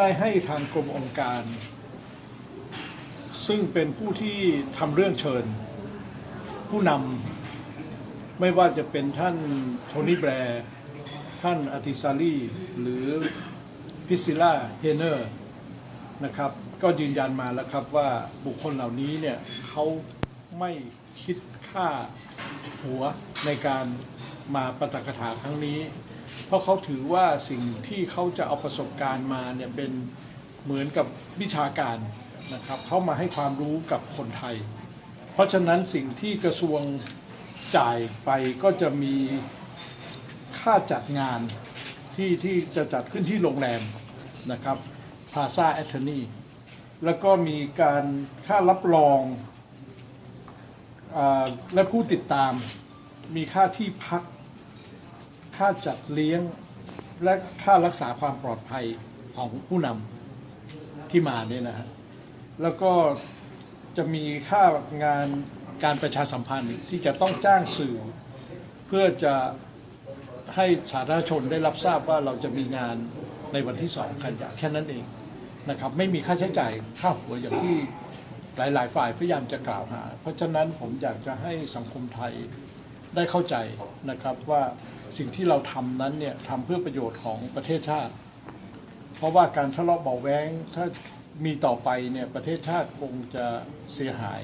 ได้ให้ทางกรมองค์การ ซึ่งเป็นผู้ที่ทำเรื่องเชิญ ผู้นำไม่ว่าจะเป็นท่านโทนี่แบร์ท่านอาติซาลีหรือพิซิล่าเฮเนอร์นะครับ ก็ยืนยันมาแล้วครับว่าบุคคลเหล่านี้เนี่ยเขาไม่คิดค่าหัวในการมาปาฐกถาครั้งนี้ เพราะเขาถือว่าสิ่งที่เขาจะเอาประสบการณ์มาเนี่ยเป็นเหมือนกับวิชาการนะครับเขามาให้ความรู้กับคนไทย เพราะฉะนั้นสิ่งที่กระทรวงจ่ายไปก็จะมีค่าจัดงานที่ที่จะจัดขึ้นที่โรงแรมนะครับพาซาแอทเทอร์นีแล้วก็มีการค่ารับรองอและผู้ติดตามมีค่าที่พัก ค่าจัดเลี้ยงและค่ารักษาความปลอดภัยของผู้นำที่มาเนี่ยนะฮะแล้วก็จะมีค่างานการประชาสัมพันธ์ที่จะต้องจ้างสื่อ เพื่อจะให้สาธารณชนได้รับทราบว่าเราจะมีงานในวันที่สองกันยาแค่นั้นเองนะครับ ไม่มีค่าใช้จ่ายค่าหัวอย่างที่หลาย ๆ ฝ่ายพยายามจะกล่าวหา เพราะฉะนั้นผมอยากจะให้สังคมไทย ได้เข้าใจนะครับว่าสิ่งที่เราทำนั้นเนี่ยทำเพื่อประโยชน์ของประเทศชาติ เพราะว่าการทะเลาะเบาแวงถ้ามีต่อไปเนี่ยประเทศชาติคงจะเสียหาย